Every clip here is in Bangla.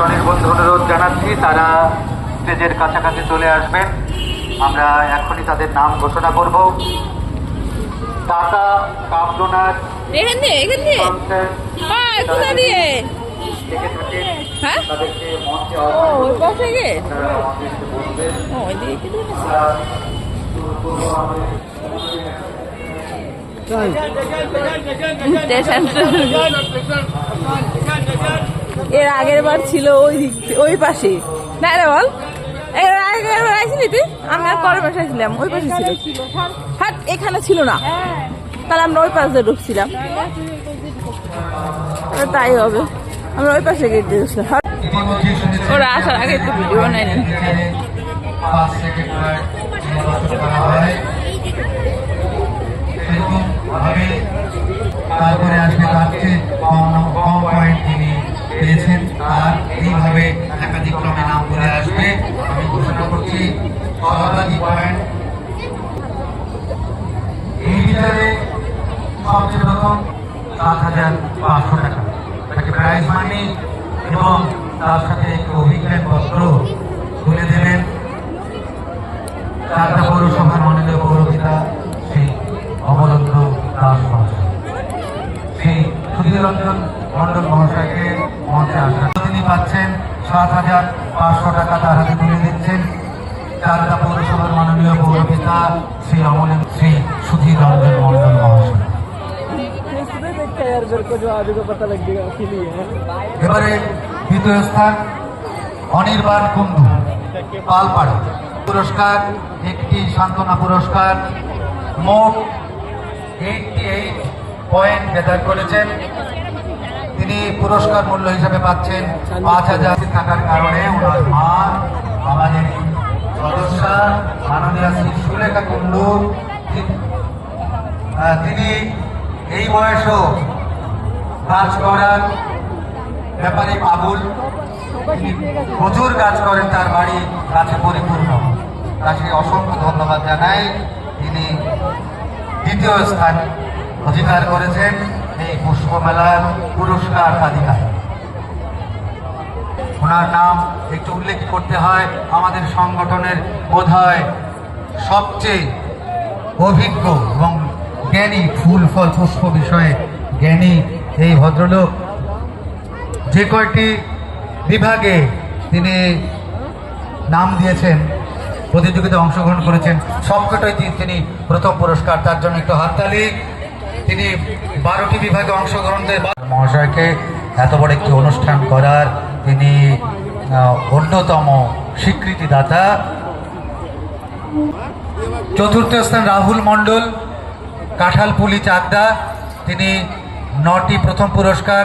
স্বনির্বন্ধ অনুরোধ জানাচ্ছি তারা স্টেজের কাছাকাছি চলে আসবেন আমরা এখনই তাদের নাম ঘোষণা করব টাকা কাপ ডোনার এখান দিয়ে এখান দিয়ে হ্যাঁ কোথা দিয়ে হ্যাঁ ওই। পাশ ওই দিকে এর আগের বার ছিল ওই দিক ওই পাশে না রে বল এর আগের বার আইসিলি তুই? আমি আর পরের পাশে আসছিলাম ওই পাশে ছিল। হ্যাঁ এখানে ছিল না। তাহলে আমরা ওই পাশ ঢুকছিলাম। তাই হবে। আমরা ওই পাশে গেট দিয়ে হ্যাঁ, ওরা আসার আগে একটু ভিডিও হয় তারপরে আসবে তার কম কম পয়েন্ট আর এইভাবে একাধিক ক্রমে নাম করে আসবে। আমি ঘোষণা করছি সর্বাধিক পয়েন্ট এই বিচারে সবচেয়ে হাজার পাঁচশো টাকা। তাকে এবং তার সাথে একটি অভিজ্ঞান পত্র তুলে দেবেন। চারটা পৌরসভার মাননীয় পৌরপিতা শ্রী অমরেন্দ্র দাস মহাশয়। শ্রী সুধীর রঞ্জন মন্ডল মহাশয়কে মঞ্চে আসা তিনি পাচ্ছেন সাত হাজার পাঁচশো টাকা তার হাতে তুলে দিচ্ছেন। চারটা পৌরসভার মাননীয় পৌরপিতা শ্রী অমলেন শ্রী সুধীর রঞ্জন মন্ডল মহাশয় এবারে দ্বিতীয় স্থান অনির্বাণ কুণ্ডু। পালপাড়া। পুরস্কার একটি সান্ত্বনা পুরস্কার মোট এইটটি এইট পয়েন্ট গেদার করেছেন তিনি পুরস্কার মূল্য হিসাবে পাচ্ছেন পাঁচ হাজার থাকার কারণে ওনার মা আমাদের সদস্যা, মাননীয় শ্রী সুলেখা কুণ্ডু তিনি- এই বয়সেও কাজ করার ব্যাপারে আবুল প্রচুর কাজ করেন, তার বাড়ি কাছে পরিপূর্ণ। তাকে অসংখ্য ধন্যবাদ জানাই। তিনি দ্বিতীয় স্থান অধিকার করেছেন। পুষ্পমেলার পুরস্কার তালিকায়। ওনার নাম একটু উল্লেখ করতে হয়, আমাদের সংগঠনের বোধহয় সবচেয়ে অভিজ্ঞ এবং জ্ঞানী ফুল ফল পুষ্প বিষয়ে জ্ঞানী এই ভদ্রলোক। যে কয়টি বিভাগে তিনি নাম দিয়েছেন, প্রতিযোগিতায় অংশগ্রহণ করেছেন, সবকটাই তিনি- তিনি প্রথম পুরস্কার, তার জন্য একটু হাততালি। তিনি বারোটি বিভাগে অংশগ্রহণ মহাশয়কে এত বড় একটি অনুষ্ঠান করার তিনি অন্যতম স্বীকৃতিদাতা। চতুর্থ স্থান রাহুল মণ্ডল, কাঁঠালপুলি চাকদা। তিনি নটি প্রথম পুরস্কার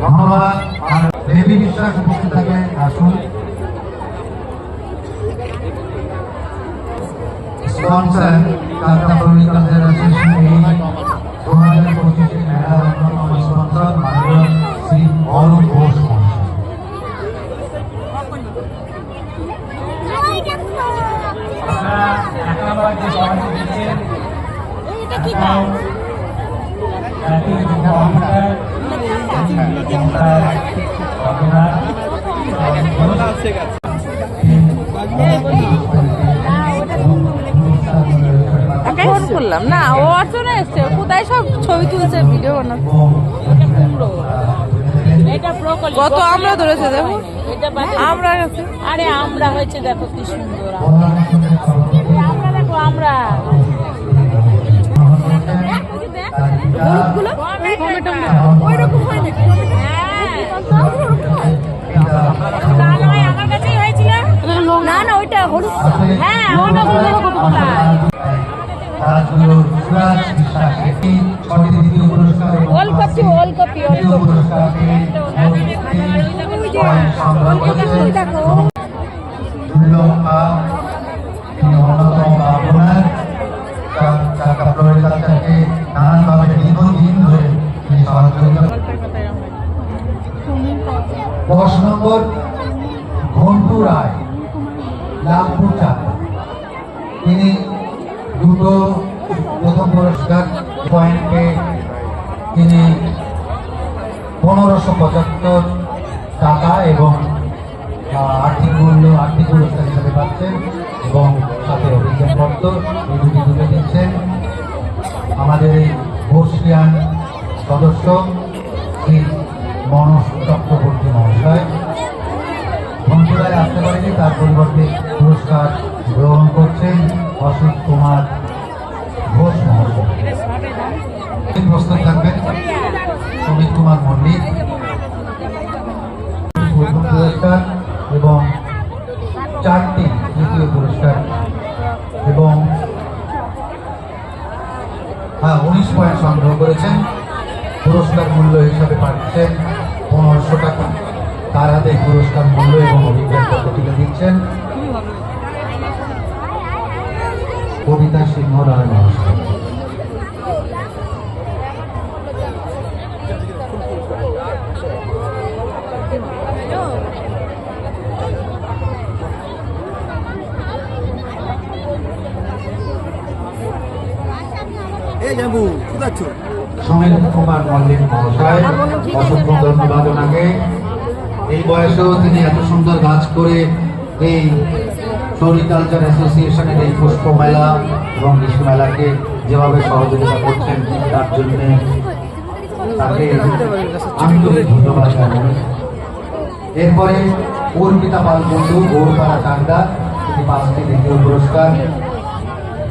ধন্যবাদ। আর দেবী বিশ্বাস উপস্থিত থাকেন আসুন মহাশয় আপনারা দিচ্ছেন ওকে ফোন করলাম। না ও অর্চনা এসছে। কোথায় সব ছবি তুলছে ভিডিও বানাচ্ছে? কত আমরা ধরেছে দেখো? আমরা আরে আমরা হয়েছে দেখো কি সুন্দর। আমরা দেখো হয় না না ওইটা হলুদ হ্যাঁ ওটা হলো কতগুলা তারপরে সুরাজ দশ নম্বর, ঘন্টু রায় লাভপুর চাকা তিনি দুটো প্রথম পুরস্কার পয়েন্ট পেয়ে তিনি পনেরোশো পঁচাত্তর টাকা এবং আর্থিক মূল্য, আর্থিক পুরস্কার হিসেবে পাচ্ছেন এবং সাথে অভিজ্ঞানপত্র এই দুটি তুলে দিচ্ছেন। আমাদের এই বর্ষিয়ান সদস্য শ্রী মনোজ চক্রবর্তী মহাশয়। বন্ধুরায় আসতে পারেনি তার পরিবর্তে পুরস্কার গ্রহণ করছেন অসিত কুমার ঘোষ মহাশয়। প্রস্তুত থাকবেন সুমিত কুমার মল্লিক পুরস্কার এবং চারটি তৃতীয় পুরস্কার এবং হ্যাঁ উনিশ পয়েন্ট সংগ্রহ করেছেন। পুরস্কার মূল্য হিসাবে পাচ্ছেন পনেরোশো টাকা। তার হাতে পুরস্কার মূল্য এবং অভিজ্ঞতা তুলে দিচ্ছেন কবিতা সিংহ রায় মহাশয়। সমীর কুমার মল্লিক মহাশয়, অসংখ্য ধন্যবাদ ওনাকে। এই বয়সেও তিনি এত সুন্দর গাছ করে এই ফ্লোরিকালচার অ্যাসোসিয়েশনের এই পুষ্প মেলা এবং মেলাকে যেভাবে সহযোগিতা করছেন তার জন্য তাকে আন্তরিক ধন্যবাদ জানাই। এরপরে অর্পিতা পাল বন্ধু গৌরপাড়া চাকদা তিনি পাঁচটি দ্বিতীয় পুরস্কার,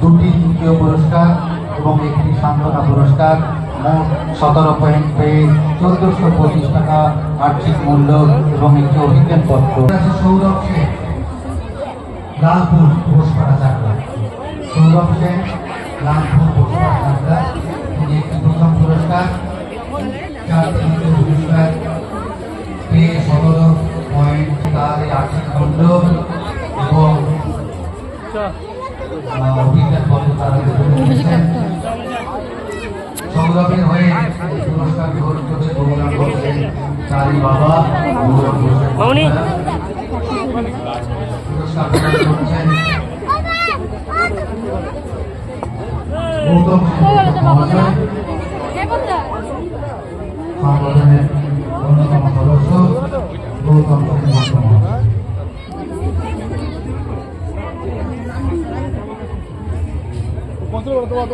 দুটি তৃতীয় পুরস্কার এবং একটি সান্ত্বনা পুরস্কার। সতেরো পয়েন্ট পেয়ে চোদ্দশো পঁচিশ টাকা আর্থিক মূল্য এবং একটি অভিজ্ঞান পত্র। সৌরভ সেন। লালপুর ঘোষপাড়া চাকরা সৌরভ সেন, লালপুর ঘোষপাড়া চাকরা একটি প্রথম পুরস্কার। চার তৃতীয় পুরস্কার পেয়ে সতেরো পয়েন্ট তার আর্থিক মূল্য এবং অভিজ্ঞান পত্র তারা সংগ্রামী হয়ে পুরস্কার ঘোষণে প্রদান করছেন চারি বাবা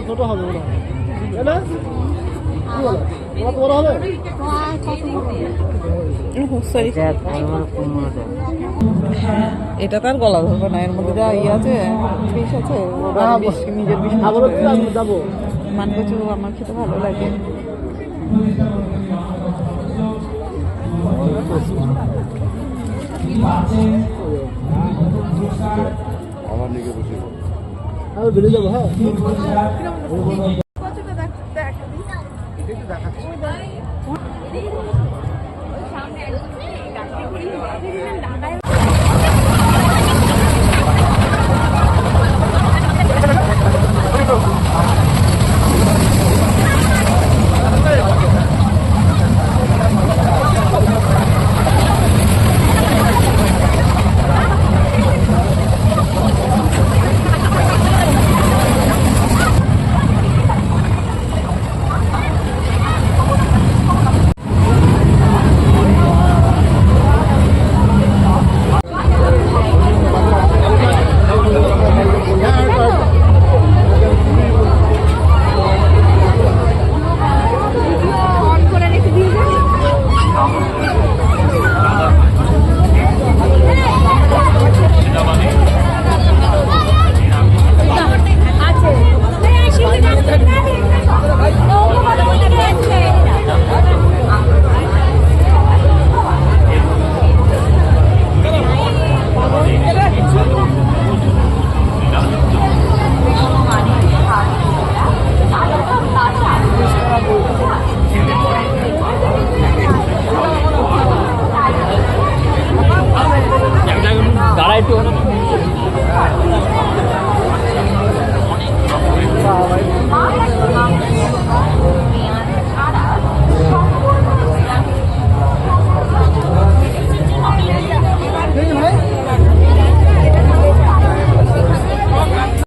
ছোট হবে ওরা। না? এটা তার গলা ধরবে না এর মধ্যে যা ইয়ে আছে বিষ আছে নিজের বিষ মান আমার খেতে ভালো লাগে। আমি বেরিয়ে যাব হ্যাঁ? লাগায়